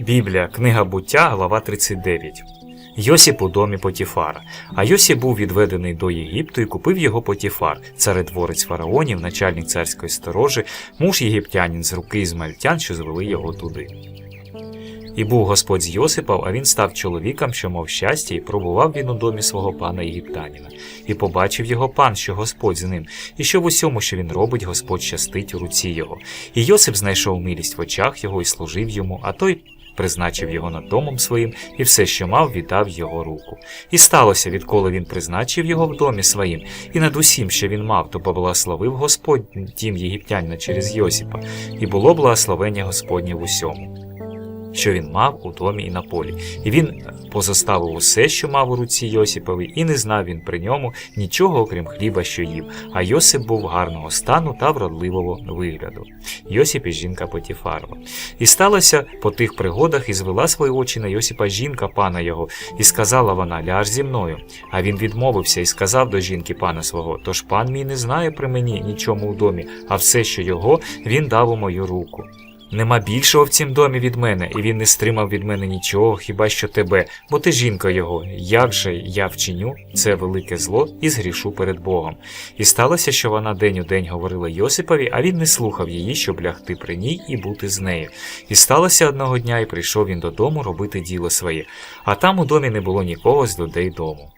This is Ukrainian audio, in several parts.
Біблія, книга буття, глава 39. Йосип у домі Потіфара. А Йосип був відведений до Єгипту і купив його Потіфар, царедворець фараонів, начальник царської сторожі, муж єгиптянин з руки ізмальтян, що звели його туди. І був Господь з Йосипом, а він став чоловіком, що мав щастя, і пробував він у домі свого пана єгиптянина. І побачив його пан, що Господь з ним, і що в усьому, що він робить, Господь щастить у руці його. І Йосип знайшов милість в очах його і служив йому, а той призначив його над домом своїм, і все, що мав, віддав його руку. І сталося, відколи він призначив його в домі своїм, і над усім, що він мав, то поблагословив Господь тім єгиптянина через Йосипа, і було благословення Господнє в усьому що він мав у домі і на полі. І він позоставив усе, що мав у руці Йосипові, і не знав він при ньому нічого, окрім хліба, що їв. А Йосип був гарного стану та вродливого вигляду. Йосип і жінка Потіфарова. І сталося по тих пригодах, і звела свої очі на Йосипа жінка пана його, і сказала вона: Ляж зі мною. А він відмовився і сказав до жінки пана свого: Тож пан мій не знає при мені нічому у домі, а все, що його, він дав у мою руку. Нема більшого в цім домі від мене, і він не стримав від мене нічого, хіба що тебе, бо ти жінка його. Як же я вчиню це велике зло і згрішу перед Богом. І сталося, що вона день у день говорила Йосипові, а він не слухав її, щоб лягти при ній і бути з нею. І сталося одного дня, і прийшов він додому робити діло своє, а там у домі не було нікого з людей дому.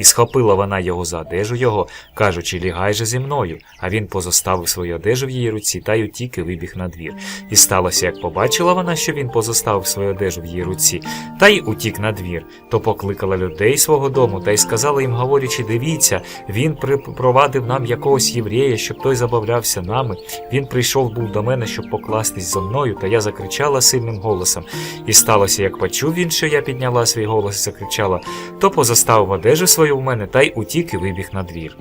І схопила вона його за одежу його, кажучи, лягай же зі мною. А він позоставив свою одежу в її руці та й утік і вибіг на двір. І сталося, як побачила вона, що він позоставив свою одежу в її руці, та й утік на двір, то покликала людей свого дому та й сказала їм, говорячи, дивіться, він припровадив нам якогось єврея, щоб той забавлявся нами. Він прийшов був до мене, щоб покластись зо мною, та я закричала сильним голосом. І сталося, як почув він, що я підняла свій голос і закричала, то позоставив одежу свою в мене та й утік і вибіг на двір.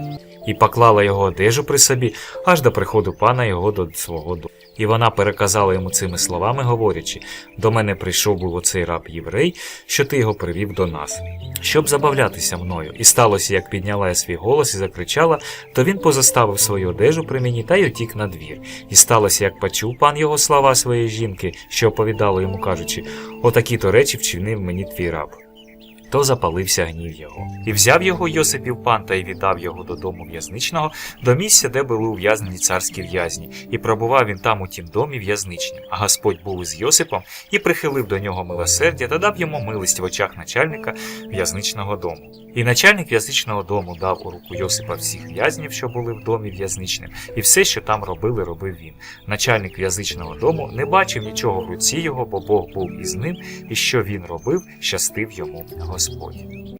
І поклала його одежу при собі аж до приходу пана його до свого дому. І вона переказала йому цими словами, говорячи: До мене прийшов був оцей раб єврей, що ти його привів до нас, щоб забавлятися мною. І сталося, як підняла я свій голос і закричала, то він позаставив свою одежу при мені та й утік на двір. І сталося, як почув пан його слова своєї жінки, що оповідала йому, кажучи: Отакі то речі вчинив мені твій раб то запалився гнів його. І взяв його Йосипів пан та й віддав його додому в'язничного, до місця, де були ув'язнені царські в'язні, і пробував він там у тім домі в'язничним. А Господь був із Йосипом і прихилив до нього милосердя та дав йому милість в очах начальника в'язничного дому. І начальник в'язничного дому дав у руку Йосипа всіх в'язнів, що були в домі в'язничним, і все, що там робили, робив він. Начальник в'язничного дому не бачив нічого в руці його, бо Бог був із ним, і що він робив, щастив йому Господь.